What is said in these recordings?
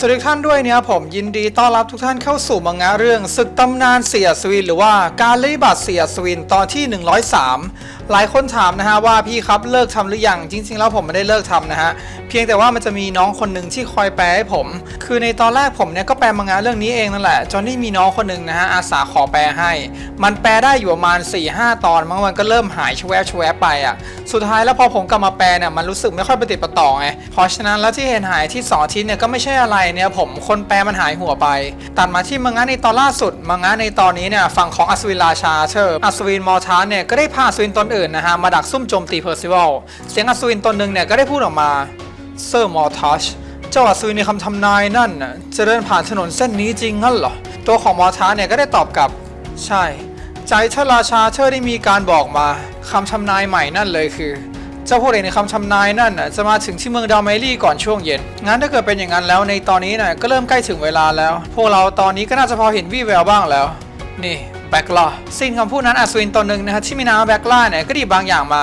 สวัสดีท่านด้วยเนี่ยผมยินดีต้อนรับทุกท่านเข้าสู่มังงะเรื่องศึกตำนานเสียสวินหรือว่าการลิบัตเสียสวินตอนที่ 103 หลายคนถามนะฮะว่าพี่ครับเลิกทำหรือยังจริง ๆ แล้วผมไม่ได้เลิกทำนะฮะเพียงแต่ว่ามันจะมีน้องคนหนึ่งที่คอยแปลให้ผม คือในตอนแรกผมเนี่ยก็แปลมังงะเรื่องนี้เองนั่นแหละจนที่มีน้องคนหนึ่งนะฮะอาสาขอแปลให้ มันแปลได้อยู่ประมาณ4-5ตอนบางวันก็เริ่มหายชแวบชแวบไปอะสุดท้ายแล้วพอผมกลับมาแปลเนี่ยมันรู้สึกไม่ค่อยปฏิดประต่อไงเพราะฉะนั้นแล้วที่เห็นหายที่สองทิตย์เนี่ยก็ไม่ใช่อะไรเนี่ยผมคนแปลมันหายหัวไป ตัดมาที่มังงะในตอนล่าสุดมังงะในตอนนี้เนี่ยฝั่งของอัศวินราชาเชอร์อัศวินมอร์ทานเนี่ยก็ได้พาอัศวินตนอื่นนะฮะมาดักซุ่มโจมตีเพอร์ซิวัลเสียงอัศวินตนหนึ่งเนี่ยก็ได้พูดออกมาเซอร์มอร์ทัชเจ้าอัศวินในคำทำนายนั่นจะเดินผ่านถนนเส้นนี้จริงงั้นเหรอ ตัวของมอร์ทานเนี่ยก็ได้ตอบกลับใช่ ใจเทอราชาเชอร์ได้มีการบอกมาคำทำนายใหม่นั่นเลยคือเจ้าพวกเอกในคำทำนายนั่นจะมาถึงที่เมืองดาวเมลี่ก่อนช่วงเย็น งั้นถ้าเกิดเป็นอย่างนั้นแล้วในตอนนี้น่ะก็เริ่มใกล้ถึงเวลาแล้ว พวกเราตอนนี้ก็น่าจะพอเห็นวี่แววบ้างแล้ว นี่ แบ็กล่าสิ้นคำพูดนั้นอัศวินตัวหนึ่งนะฮะที่มีนามว่าแบ็กล่าเนี่ยก็ไดีบางอย่างมา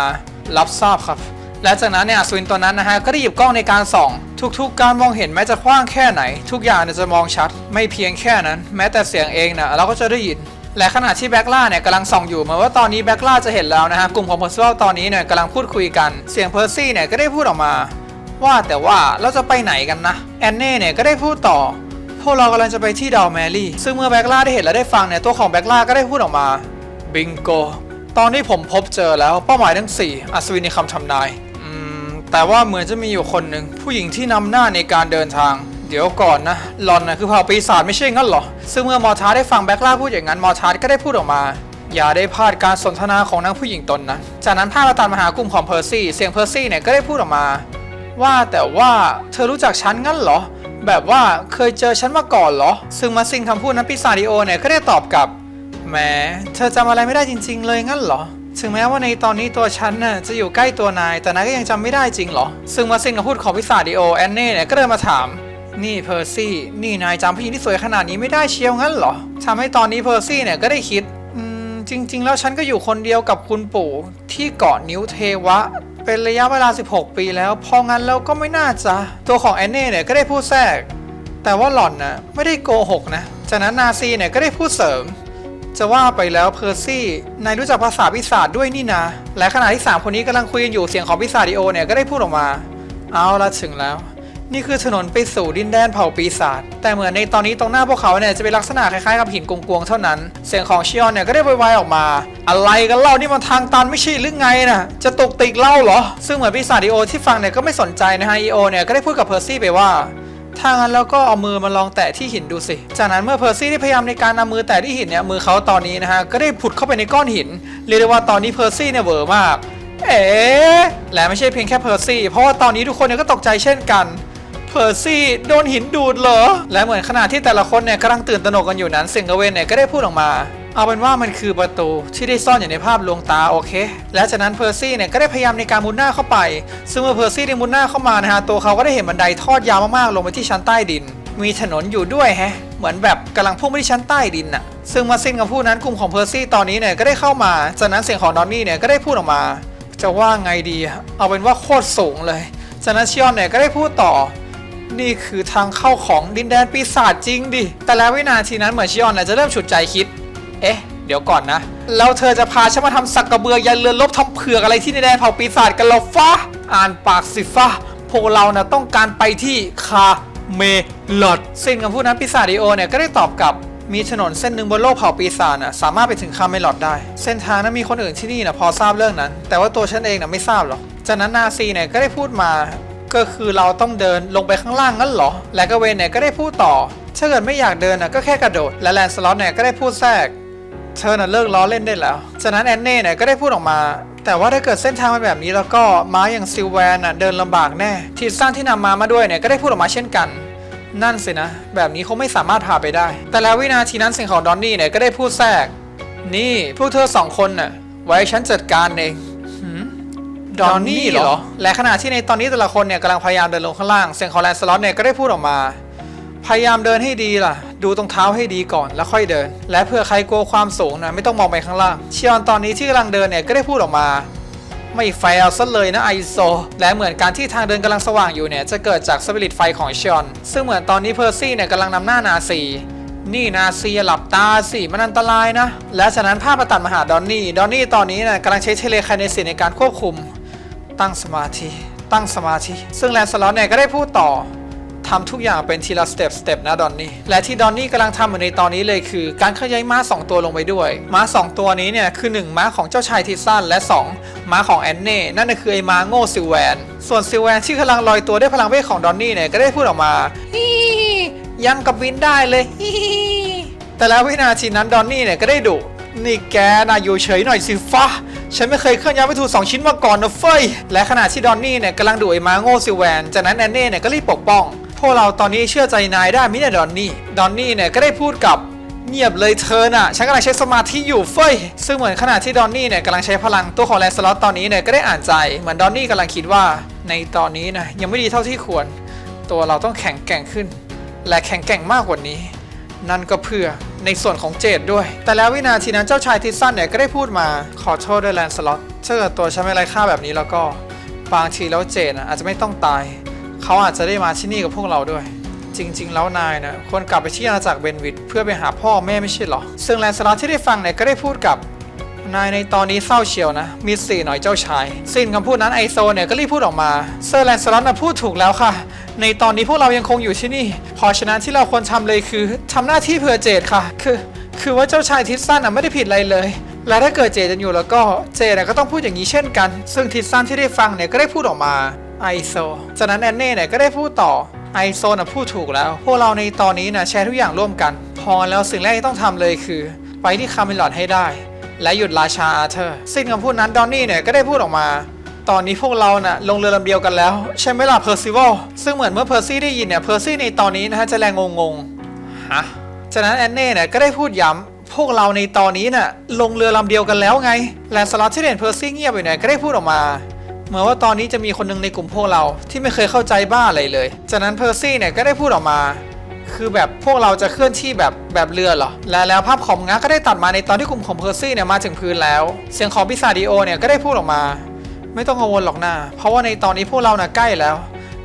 รับทราบครับ และจากนั้นเนี่ยอัศวินตัวนั้นนะฮะก็ได้หยิบกล้องในการส่อง ทุกๆ การมองเห็นแม้จะกว้างแค่ไหน ทุกอย่างเนี่ยจะมองชัด ไม่เพียงแค่นั้น แม้แต่เสียงเองนะเราก็จะได้ยินและขณะที่แบ็กล่าเนี่ยกำลังส่องอยู่เหมือนว่าตอนนี้แบ็กล่าจะเห็นแล้วนะฮะกลุ่มของเพอร์ซิวัลตอนนี้เนี่ยกำลังพูดคุยกันเสียงเพอร์ซี่เนี่ยก็ได้พูดออกมา ว่าแต่ว่าเราจะไปไหนกันนะแอนเน่เนี่ยก็ได้พูดต่อ พวกเรากำลังจะไปที่ดาวแมรี่ ซึ่งเมื่อแบ็กล่าได้เห็นและได้ฟังเนี่ย ตัวของแบ็กล่าก็ได้พูดออกมา บิงโก ตอนนี้ผมพบเจอแล้วเป้าหมายทั้ง 4 อัศวินในคำทำนาย อืม แต่ว่าเหมือนจะมีอยู่คนหนึ่ง ผู้หญิงที่นำหน้าในการเดินทาง เดี๋ยวก่อนนะหลอนนะคือเผ่าปีศาจไม่ใช่งั้นเหรอ ซึ่งเมื่อมอร์ทาร์ได้ฟังแบ็กล่าพูดอย่างนั้นมอร์ทาร์ก็ได้พูดออกมาอย่าได้พลาดการสนทนาของนางผู้หญิงตนนั้นจากนั้นภาพมาตัดมาหากลุ่มของเพอร์ซี่ เสียงเพอร์ซี่เนี่ยก็ได้พูดออกมา ว่าแต่ว่าเธอรู้จักฉันงั้นเหรอ แบบว่าเคยเจอฉันมาก่อนเหรอ ซึ่งมาซิงคำพูดนั้นปิซาดิโอเนี่ยก็ได้ตอบกลับแหมเธอจำอะไรไม่ได้จริง ๆ เลยงั้นเหรอ ถึงแม้ว่าในตอนนี้ตัวฉันน่ะจะอยู่ใกล้ตัวนาย แต่นายก็ยังจำไม่ได้จริงเหรอ ซึ่งมาซิงคำพูดของปิซาดิโอแอนเน่เนี่ยก็เดินมาถามนี่เพอร์ซี่ นี่นายจำผู้หญิงที่สวยขนาดนี้ไม่ได้เชียวงั้นเหรอทำให้ตอนนี้เพอร์ซี่เนี่ยก็ได้คิด อืม จริง ๆ แล้วฉันก็อยู่คนเดียวกับคุณปู่ที่เกาะนิ้วเทวะ เป็นระยะเวลา 16 ปีแล้ว พองั้นแล้วก็ไม่น่าจะ ตัวของแอนเน่เนี่ยก็ได้พูดแทรก แต่ว่าหล่อนนะไม่ได้โกหกนะ จากนั้นนาซีเนี่ยก็ได้พูดเสริม จะว่าไปแล้วเพอร์ซี่นายรู้จักภาษาวิศาจด้วยนี่นะ และขณะที่ 3 คนนี้กำลังคุยกันอยู่เสียงของวิศาดิโอเนี่ยก็ได้พูดออกมา เอาละถึงแล้ว นี่คือถนนไปสู่ดินแดนเผ่าปีศาจ แต่เหมือนในตอนนี้ตรงหน้าพวกเขาเนี่ยจะเป็นลักษณะคล้ายๆกับหินกวงๆเท่านั้น เสียงของชิออนเนี่ยก็ได้วายออกมา อะไรกันเล่านี่มันทางตันไม่ใช่หรือไงนะจะตกติกเล่าเหรอ ซึ่งเหมือนปีศาจดิโอที่ฟังเนี่ยก็ไม่สนใจนะฮะอีโอเนี่ยก็ได้พูดกับเพอร์ซี่ไปว่าถ้างั้นแล้วก็เอามือมาลองแตะที่หินดูสิ จากนั้นเมื่อเพอร์ซี่ได้พยายามในการนำมือแตะที่หินเนี่ยมือเขาตอนนี้นะฮะก็ได้ผุดเข้าไปในก้อนหิน เรียกได้ว่าตอนนี้เพอร์ซี่เนี่ยเวอร์มาก เอ๋และไม่ใช่เพียงแค่เพอร์ซี่เพราะว่าตอนนี้ทุกคนเนี่ยก็ตกใจเช่นกัน เพอร์ซี่โดนหินดูดเหรอ และเหมือนขณะที่แต่ละคนเนี่ยกำลังตื่นตระหนกกันอยู่นั้นเสียงกเวนเนี่ยก็ได้พูดออกมาเอาเป็นว่ามันคือประตูที่ได้ซ่อนอยู่ในภาพลวงตาโอเค และจากนั้นเพอร์ซี่เนี่ยก็ได้พยายามในการมุดหน้าเข้าไป ซึ่งเมื่อเพอร์ซี่ได้มุดหน้าเข้ามานะฮะตัวเขาก็ได้เห็นบันไดทอดยาวมากๆลงไปที่ชั้นใต้ดิน มีถนนอยู่ด้วยแฮะ เหมือนแบบกำลังพุ่งไปที่ชั้นใต้ดินน่ะ ซึ่งมาสิ้นกับพูดนั้นกลุ่มของเพอร์ซี่ตอนนี้เนี่ยก็ได้เข้ามา จากนั้นเสียงของดอนนี่เนี่ยก็ได้พูดออกมา จะว่าไงดี เอาเป็นว่าโคตรสูงเลย จากนั้นชิออนเนี่ยก็ได้พูดต่อ นี่คือทางเข้าของดินแดนปีศาจจริงดิ แต่แล้ววินาทีนั้นเหมือนชิออนน่ะจะเริ่มฉุดใจคิด เอ๊ะ เดี๋ยวก่อนนะ แล้วเธอจะพาฉันมาทำสักกระเบือยันเรือลบทำเผือกอะไรที่ในแดนเผ่าปีศาจกันหรอฟ้าอ่านปากสิฟ้าพวกเรานะต้องการไปที่คาเมลอดสิ้นคำพูดนั้นปีศาจดิโอเนี่ยก็ได้ตอบกลับมีถนนเส้นหนึ่งบนโลกเผ่าปีศาจน่ะสามารถไปถึงคาเมลอดได้ เส้นทางนั้นมีคนอื่นที่นี่นะพอทราบเรื่องนั้น แต่ว่าตัวฉันเองนะไม่ทราบหรอกจากนั้นนาซีเนี่ยก็ได้พูดมา ก็คือเราต้องเดินลงไปข้างล่างงั้นเหรอ และก็เวนเนี่ยก็ได้พูดต่อ ถ้าเกิดไม่อยากเดินน่ะก็แค่กระโดด และแลนสล็อตเนี่ยก็ได้พูดแทรก เธอน่ะเลิกล้อเล่นได้แล้ว จากนั้นแอนเน่เนี่ยก็ได้พูดออกมา แต่ว่าถ้าเกิดเส้นทางเป็นแบบนี้แล้วก็ม้าอย่างซิลแวนน่ะเดินลำบากแน่ ทีสร้างที่นำมามาด้วยเนี่ยก็ได้พูดออกมาเช่นกัน นั่นสินะ แบบนี้คงไม่สามารถพาไปได้ แต่แล้ววินาทีนั้นสียงของดอนนี่เนี่ยก็ได้พูดแทรก นี่พวกเธอสองคนน่ะไว้ฉันจัดการเอง ดอนนี่เหรอ และขณะที่ในตอนนี้แต่ละคนเนี่ยกำลังพยายามเดินลงข้างล่างเสียงขอแลนสล็อตเนี่ยก็ได้พูดออกมา พยายามเดินให้ดีล่ะ ดูตรงเท้าให้ดีก่อนแล้วค่อยเดิน และเพื่อใครกลัวความสูงนะไม่ต้องมองไปข้างล่างเชียนตอนนี้ที่กำลังเดินเนี่ยก็ได้พูดออกมา ไม่แฟร์ซะเลยนะไอโซ และเหมือนการที่ทางเดินกำลังสว่างอยู่เนี่ยจะเกิดจากสปิริตไฟของชอนซึ่งเหมือนตอนนี้เพอร์ซี่เนี่ยกำลังนำหน้านาซีนี่นาซีหลับตาสิมันอันตรายนะ และฉะนั้นภาพมาตัดมาหาดอนนี่ ดอนนี่ตอนนี้เนี่ยกำลังใช้เทเลคาเนซิสในการควบคุม ตั้งสมาธิ ตั้งสมาธิ ซึ่งแลนสล็อตเนี่ยก็ได้พูดต่อทำทุกอย่างเป็นทีละสเต็ปสเต็ปนะดอนนี่และที่ดอนนี่กำลังทำอยู่ในตอนนี้เลยคือ การขยายม้า 2 ตัวลงไปด้วย ม้า 2 ตัวนี้เนี่ยคือ 1 ม้าของเจ้าชายทิสซันและ 2 ม้าของแอนเน่นั่นก็คือไอ้ม้าโง่ซิลแวน ส่วนซิลแวนที่กำลังลอยตัวด้วยพลังเวทของดอนนี่เนี่ยก็ได้พูดออกมายังกับวินได้เลยแต่แล้ววินาทีนั้นดอนนี่เนี่ยก็ได้ดุนี่แกนะอยู่เฉยหน่อยสิฟ้า ฉันไม่เคยเคลื่อนย้ายวัตถุสองชิ้นมาก่อนนะเฟ้ย และขณะที่ดอนนี่เนี่ยกำลังดุไอ้มาโง่ซิแวน จากนั้นแอนเน่เนี่ยก็รีบปกป้อง พวกเราตอนนี้เชื่อใจนายได้มิเนี่ยดอนนี่ ดอนนี่เนี่ยก็ได้พูดกับเงียบเลยเธอน่ะ ฉันกำลังใช้สมาธิอยู่เฟ้ย ซึ่งเหมือนขณะที่ดอนนี่เนี่ยกำลังใช้พลังตัวของแลนสล็อตตอนนี้เนี่ยก็ได้อ่านใจ เหมือนดอนนี่กำลังคิดว่าในตอนนี้นะยังไม่ดีเท่าที่ควร ตัวเราต้องแข็งแกร่งขึ้น และแข็งแกร่งมากกว่านี้ นั่นก็เพื่อในส่วนของเจดด้วย แต่แล้ววินาทีนั้นเจ้าชายทิสซันเนี่ยก็ได้พูดมาขอโทษด้วยแลนสล็อตถ้าเกิดตัวฉันไม่ไร้ค่าแบบนี้แล้วก็บางทีแล้วเจดอาจจะไม่ต้องตาย เขาอาจจะได้มาที่นี่กับพวกเราด้วย จริง ๆ แล้วนายนะควรกลับไปที่อาณาจักรเบนวิดเพื่อไปหาพ่อแม่ไม่ใช่หรอซึ่งแลนสล็อตที่ได้ฟังเนี่ยก็ได้พูดกับ นายในตอนนี้เศร้าเชียวนะ มีสี่หน่อยเจ้าชาย สิ้นคำพูดนั้นไอโซเนี่ยก็รีบพูดออกมา เซอร์แลนสลอตนะพูดถูกแล้วค่ะ ในตอนนี้พวกเรายังคงอยู่ที่นี่ เพราะฉะนั้นที่เราควรทำเลยคือทำหน้าที่เพื่อเจดค่ะ คือ คือว่าเจ้าชายทิสซันอะไม่ได้ผิดอะไรเลย และถ้าเกิดเจดจะอยู่แล้วก็เจดก็ต้องพูดอย่างนี้เช่นกัน ซึ่งทิสซันที่ได้ฟังเนี่ยก็ได้พูดออกมาไอโซ จากนั้นแอนเน่เนี่ยก็ได้พูดต่อไอโซน่ะพูดถูกแล้ว พวกเราในตอนนี้นะแชร์ทุกอย่างร่วมกัน พอแล้วสิ่งแรกที่ต้องทำเลยคือ ไปที่คาเมลอดให้ได้ และหยุดราชาอาเธอร์สิ้นคำพูดนั้นดอนนี่เนี่ยก็ได้พูดออกมา ตอนนี้พวกเราน่ะลงเรือลำเดียวกันแล้ว ใช่ไหมล่ะเพอร์ซิวลซึ่งเหมือนเมื่อเพอร์ซี่ได้ยินเนี่ยเพอร์ซี่ในตอนนี้นะฮะจะแรงงงๆฮะจากนั้นแอนเน่เนี่ยก็ได้พูดย้ำพวกเราในตอนนี้น่ะลงเรือลำเดียวกันแล้วไงแลนสล็อตที่เห็นเพอร์ซี่เงียบอยู่เนี่ยก็ได้พูดออกมา เหมือนว่าตอนนี้จะมีคนหนึ่งในกลุ่มพวกเราที่ไม่เคยเข้าใจบ้าอะไรเลย จากนั้นเพอร์ซี่เนี่ยก็ได้พูดออกมา คือแบบพวกเราจะเคลื่อนที่แบบแบบเรือเหรอ และแล้วภาพของงะก็ได้ตัดมาในตอนที่กลุ่มของเพอร์ซี่เนี่ยมาถึงพื้นแล้ว เสียงของพิซาดิโอเนี่ยก็ได้พูดออกมา ไม่ต้องกังวลหรอกนะเพราะว่าในตอนนี้พวกเราน่ะใกล้แล้ว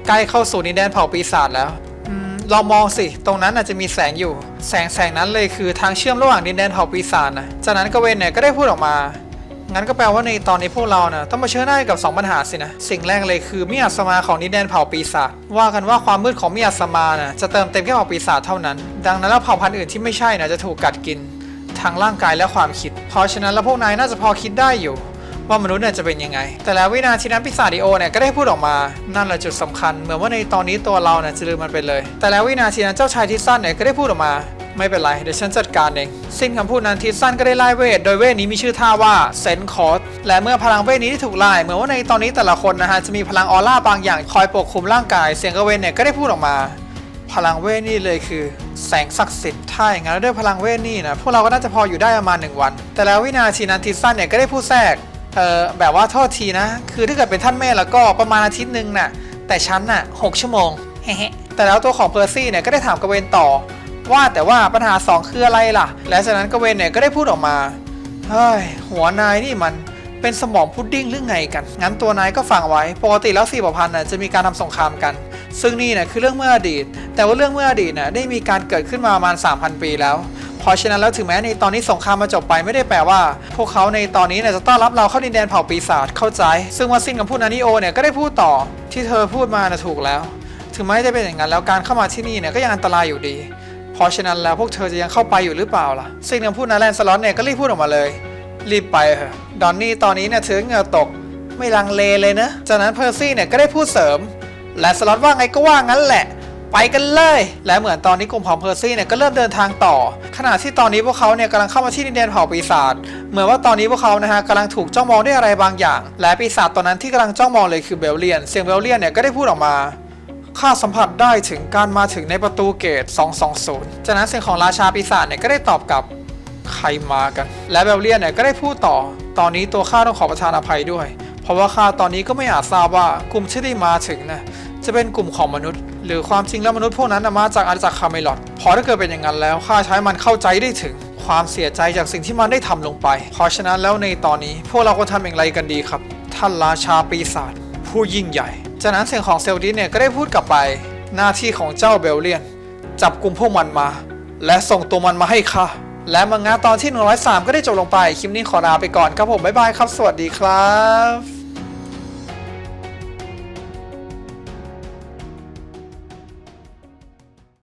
ใกล้เข้าสู่ดินแดนเผ่าปีศาจแล้วอืมลองมองสิ ตรงนั้นอาจจะมีแสงอยู่ แสงแสงนั้นเลยคือทางเชื่อมระหว่างดินแดนเผ่าปีศาจนะ จากนั้นกเวนเนี่ยก็ได้พูดออกมา งั้นก็แปลว่าในตอนนี้พวกเราเนะ่ะต้องมาเชิญหน้ากับ 2 ปัญหาสินะ สิ่งแรกเลยคือมิยาสมาของดิแดนเผ่าปีศาจว่ากันว่าความมืดของมิยาสมาน่ะจะเติมเต็มแค่เผ่าปีศาจเท่านั้น ดังนั้นแล้วเผ่าพันธุ์อื่นที่ไม่ใช่น่ะจะถูกกัดกินทางร่างกายและความคิด เพราะฉะนั้นแล้วพวกนายน่าจะพอคิดได้อยู่ ว่ามนุษย์เนี่ยจะเป็นยังไง แต่แล้ววินาทีนั้นปีศาจดิโอเนี่ยก็ได้พูดออกมา นั่นแหละจุดสำคัญ เหมือนว่าในตอนนี้ตัวเราเนี่ยจะลืมมันไปเลย แต่แล้ววินาทีนั้นเจ้าชายทิสซันเนี่ยก็ได้พูดออกมา ไม่เป็นไรเดี๋ยวฉันจัดการเอง สิ้นคำพูดนั้นทิสซันก็ได้ไล่เวท โดยเวทนี้มีชื่อท่าว่าเซนคอร์สและเมื่อพลังเวทนี้ที่ถูกไล่เหมือนว่าในตอนนี้แต่ละคนนะฮะจะมีพลังออร่าบางอย่างคอยปกคลุมร่างกาย เสียงกระเวนเนี่ยก็ได้พูดออกมา พลังเวทนี่เลยคือ แสงศักดิ์สิทธิ์ถ้าอย่างนั้นด้วยพลังเวทนี่นะพวกเราก็น่าจะพออยู่ได้ประมาณหนึ่งวัน แต่แล้ววินาทีนั้นทิสซันเนี่ยก็ได้พูดแทรกเออแบบว่าโทษทีนะ คือถ้าเกิดเป็นท่านแม่แล้วก็ประมาณอาทิตย์หนึ่งน่ะแต่ฉันน่ะหกชั่วโมงเฮ้แต่แล้วตัวของเพอร์ซี่เนี่ยก็ได้ถามกเวนต่อ ว่าแต่ว่าปัญหา 2 คืออะไรล่ะ และจากนั้นกเวนเนี่ยก็ได้พูดออกมาเฮ้ยหัวนายนี่มันเป็นสมองพุดดิ้งหรือไงกัน งั้นตัวนายก็ฟังไว้ ปกติแล้วสี่ประพันธ์น่ะจะมีการทำสงครามกัน ซึ่งนี่น่ยคือเรื่องเมื่ออดีต แต่ว่าเรื่องเมื่ออดีตน่ะได้มีการเกิดขึ้นมาประมาณ 3,000 ปีแล้ว เพราะฉะนั้นแล้วถึงแม้ในตอนนี้สงครามมาจบไปไม่ได้แปลว่า พวกเขาในตอนนี้เนี่ยจะต้อนรับเราเข้าดินแดนเผ่าปีศาจเข้าใจ ซึ่งว่าสิ้นคำพูดนานิโอเนี่ยก็ได้พูดต่อที่เธอพูดมานะถูกแล้ว ถึงแม้จะเป็นอย่างนั้นแล้วการเข้ามาที่นี่เนี่ยก็ยังอันตรายอยู่ดี ราะฉะนั้นแล้วพวกเธอจะยังเข้าไปอยู่หรือเปล่าล่ะสิ้นคำพูดนาแลนสล็อตเนี่ยก็รีบพูดออกมาเลย รีบไปเถอะดอนนี่ตอนนี้เนี่ยถือเหงื่อตก ไม่ลังเลเลยนะ จากนั้นเพอร์ซี่เนี่ยก็ได้พูดเสริม และสล็อตว่าไงก็ว่างั้นแหละ ไปกันเลย และเหมือนตอนนี้กลุ่มของเพอร์ซี่เนี่ยก็เริ่มเดินทางต่อ ขณะที่ตอนนี้พวกเขาเนี่ยกำลังเข้ามาที่ดินแดนเผ่าปีศาจ เหมือนว่าตอนนี้พวกเขานะฮะกำลังถูกจ้องมองด้วยอะไรบางอย่าง และปีศาจตอนนั้นที่กำลังจ้องมองเลยคือเบลเลียน เสียงเบลเลียนเนี่ยก็ได้พูดออกมา ข้าสัมผัสได้ถึงการมาถึงในประตูเกต 220 จากนั้นเสียงของราชาปีศาจเนี่ยก็ได้ตอบกลับใครมากัน และเบลเลียนเนี่ยก็ได้พูดต่อ ตอนนี้ตัวข้าต้องขอประทานอภัยด้วย เพราะว่าข้าตอนนี้ก็ไม่อาจทราบว่ากลุ่มที่ได้มาถึงนะจะเป็นกลุ่มของมนุษย์ หรือความจริงแล้วมนุษย์พวกนั้นมาจากอาณาจักรคาเมลอดพราะถ้าเกิดเป็นอย่างนั้นแล้วข้าใช้มันเข้าใจได้ถึงความเสียใจจากสิ่งที่มันได้ทำลงไป เพราะฉะนั้นแล้วในตอนนี้พวกเราควรทำอย่างไรกันดีครับทท่านราชาปีศาจผู้ยิ่งใหญ่ จากนั้นเสียงของเซลดิสเนี่ยก็ได้พูดกลับไป หน้าที่ของเจ้าเบลเลียน จับกลุ่มพวกมันมา และส่งตัวมันมาให้ข้าและมังงะตอนที่ 103 ก็ได้จบลงไป คลิปนี้ขอลาไปก่อนครับผม บ๊ายบายครับ สวัสดีครับ